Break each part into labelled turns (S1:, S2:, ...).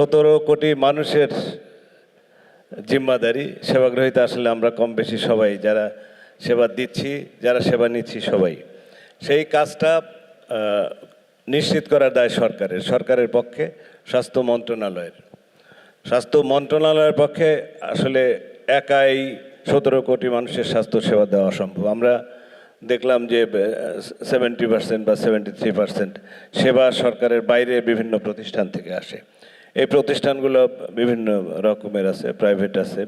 S1: সতেরো কোটি মানুষের জিম্মাদারি, সেবাগ্রহীতা আসলে আমরা কম বেশি সবাই, যারা সেবা দিচ্ছি, যারা সেবা নিচ্ছি সবাই। সেই কাজটা নিশ্চিত করার দায় সরকারের সরকারের পক্ষে, স্বাস্থ্য মন্ত্রণালয়ের। স্বাস্থ্য মন্ত্রণালয়ের পক্ষে আসলে একাই সতেরো কোটি মানুষের স্বাস্থ্য সেবা দেওয়া অসম্ভব। আমরা দেখলাম যে সেভেন্টি পার্সেন্ট বা সেভেন্টি থ্রি পার্সেন্ট সেবা সরকারের বাইরে বিভিন্ন প্রতিষ্ঠান থেকে আসে। এই প্রতিষ্ঠানগুলো বিভিন্ন রকমের আছে প্রাইভেট আছে,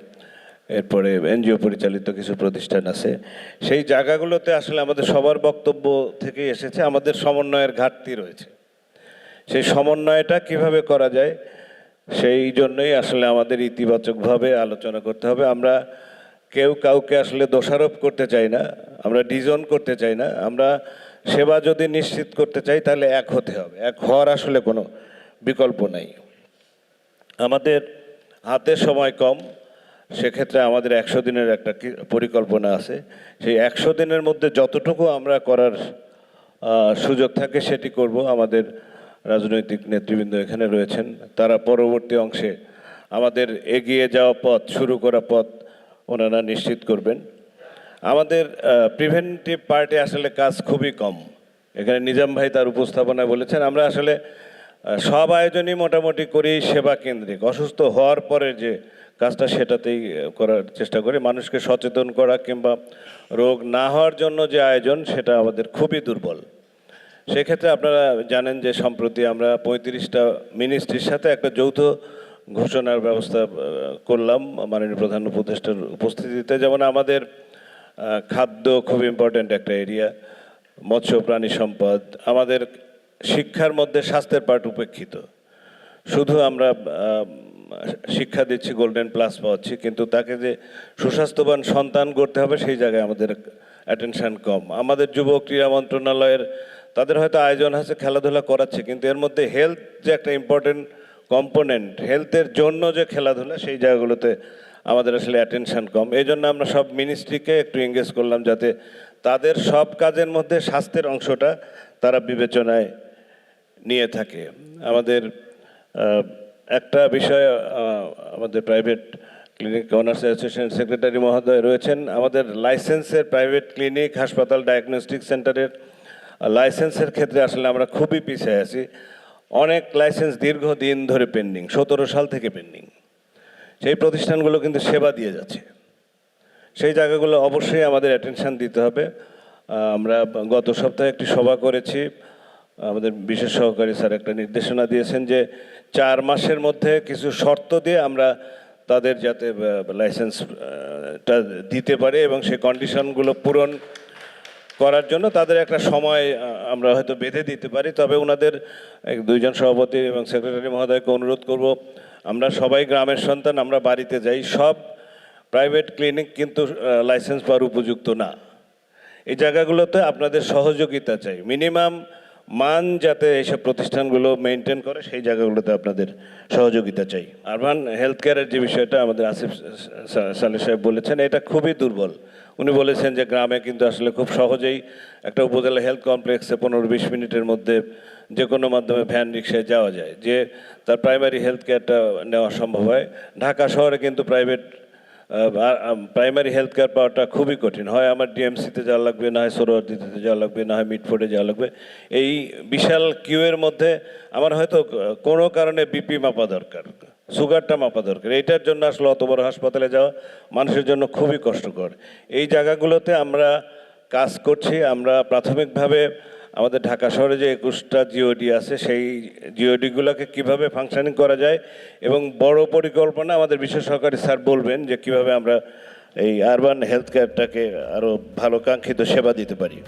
S1: এরপরে এনজিও পরিচালিত কিছু প্রতিষ্ঠান আছে। সেই জায়গাগুলোতে আসলে আমাদের সবার বক্তব্য থেকে এসেছে, আমাদের সমন্বয়ের ঘাটতি রয়েছে। সেই সমন্বয়টা কীভাবে করা যায়, সেই জন্যই আসলে আমাদের ইতিবাচকভাবে আলোচনা করতে হবে। আমরা কেউ কাউকে আসলে দোষারোপ করতে চাই না, আমরা ডিজন করতে চাই না, আমরা সেবা যদি নিশ্চিত করতে চাই, তাহলে এক হতে হবে। এক হওয়ার আসলে কোনো বিকল্প নাই। আমাদের হাতে সময় কম, সেক্ষেত্রে আমাদের একশো দিনের একটা পরিকল্পনা আছে। সেই একশো দিনের মধ্যে যতটুকু আমরা করার সুযোগ থাকে সেটি করব। আমাদের রাজনৈতিক নেতৃবৃন্দ এখানে রয়েছেন। তারা পরবর্তী অংশে আমাদের এগিয়ে যাওয়া পথ, শুরু করা পথ ওনারা নিশ্চিত করবেন। আমাদের প্রিভেন্টিভ পার্টি আসলে কাজ খুবই কম। এখানে নিজাম ভাই তার উপস্থাপনায় বলেছেন, আমরা আসলে সব আয়োজনই মোটামুটি করি সেবা কেন্দ্রিক। অসুস্থ হওয়ার পরে যে কাজটা সেটাতেই করার চেষ্টা করি। মানুষকে সচেতন করা কিংবা রোগ না হওয়ার জন্য যে আয়োজন, সেটা আমাদের খুবই দুর্বল। সেক্ষেত্রে আপনারা জানেন যে সম্প্রতি আমরা পঁয়ত্রিশটা মিনিস্ট্রির সাথে একটা যৌথ ঘোষণার ব্যবস্থা করলাম মাননীয় প্রধান উপদেষ্টার উপস্থিতিতে। যেমন আমাদের খাদ্য খুব ইম্পর্ট্যান্ট একটা এরিয়া মৎস্য প্রাণী সম্পদ, আমাদের শিক্ষার মধ্যে স্বাস্থ্যের পার্ট উপেক্ষিত। শুধু আমরা শিক্ষা দিচ্ছি গোল্ডেন প্লাস পাওয়াচ্ছি, কিন্তু তাকে যে সুস্বাস্থ্যবান সন্তান করতে হবে, সেই জায়গায় আমাদের অ্যাটেনশন কম। আমাদের যুব ক্রীড়া মন্ত্রণালয়ের, তাদের হয়তো আয়োজন আছে, খেলাধুলা করাচ্ছে, কিন্তু এর মধ্যে হেলথ যে একটা ইম্পর্টেন্ট কম্পোনেন্ট হেলথের জন্য যে খেলাধুলা, সেই জায়গাগুলোতে আমাদের আসলে অ্যাটেনশান কম। এই জন্য আমরা সব মিনিস্ট্রিকে একটু এঙ্গেজ করলাম, যাতে তাদের সব কাজের মধ্যে স্বাস্থ্যের অংশটা তারা বিবেচনায় নিয়ে থাকে। আমাদের একটা বিষয় আমাদের private clinic owners association secretary মহোদয় রয়েছেন। আমাদের লাইসেন্সের প্রাইভেট ক্লিনিক হাসপাতাল ডায়াগনস্টিক সেন্টারের লাইসেন্সের ক্ষেত্রে আসলে আমরা খুবই পিছিয়ে আছি। অনেক লাইসেন্স দীর্ঘদিন ধরে পেন্ডিং সতেরো সাল থেকে পেন্ডিং সেই প্রতিষ্ঠানগুলো কিন্তু সেবা দিয়ে যাচ্ছে। সেই জায়গাগুলো অবশ্যই আমাদের অ্যাটেনশন দিতে হবে। আমরা গত সপ্তাহে একটি সভা করেছি। আমাদের বিশেষ সহকারী স্যার একটা নির্দেশনা দিয়েছেন যে চার মাসের মধ্যে কিছু শর্ত দিয়ে আমরা তাদের যাতে লাইসেন্সটা দিতে পারে এবং সেই কন্ডিশনগুলো পূরণ করার জন্য তাদের একটা সময় আমরা হয়তো বেঁধে দিতে পারি। তবে ওনাদের দুইজন সভাপতি এবং সেক্রেটারি মহোদয়কে অনুরোধ করব, আমরা সবাই গ্রামের সন্তান, আমরা বাড়িতে যাই, সব প্রাইভেট ক্লিনিক কিন্তু লাইসেন্স পাওয়ার উপযুক্ত না। এই জায়গাগুলোতে আপনাদের সহযোগিতা চাই। মিনিমাম মান যাতে এইসব প্রতিষ্ঠানগুলো মেনটেন করে, সেই জায়গাগুলোতে আপনাদের সহযোগিতা চাই। আরবান হেলথ কেয়ারের যে বিষয়টা আমাদের আসিফ সালে সাহেব বলেছেন, এটা খুবই দুর্বল। উনি বলেছেন যে গ্রামে কিন্তু আসলে খুব সহজেই একটা উপজেলা হেলথ কমপ্লেক্সে পনেরো বিশ মিনিটের মধ্যে যে কোনো মাধ্যমে ভ্যান রিক্সায় যাওয়া যায়। যে তার প্রাইমারি হেলথ কেয়ারটা নেওয়া সম্ভব হয়। ঢাকা শহরে কিন্তু প্রাইভেট প্রাইমারি হেলথ কেয়ার পাওয়াটা খুবই কঠিন। হয় আমার ডিএমসিতে যাওয়া লাগবে, না হয় সোরোয়ার্দিতে যাওয়া লাগবে, না হয় মিটফোর্ডে যাওয়া লাগবে। এই বিশাল কিউয়ের মধ্যে আমার হয়তো কোনো কারণে বিপি মাপা দরকার সুগারটা মাপা দরকার। এইটার জন্য আসলে অত বড় হাসপাতালে যাওয়া মানুষের জন্য খুবই কষ্টকর। এই জায়গাগুলোতে আমরা কাজ করছি, আমরা প্রাথমিকভাবে আমাদের ঢাকা শহরে যে একুশটা জিওডি আছে, সেই জিওডিগুলোকে কীভাবে ফাংশনিং করা যায় এবং বড় পরিকল্পনা আমাদের বিশেষ সহকারী স্যার বলবেন যে কীভাবে আমরা এই আরবান হেলথ কেয়ারটাকে আরও ভালো কাঙ্ক্ষিত সেবা দিতে পারি।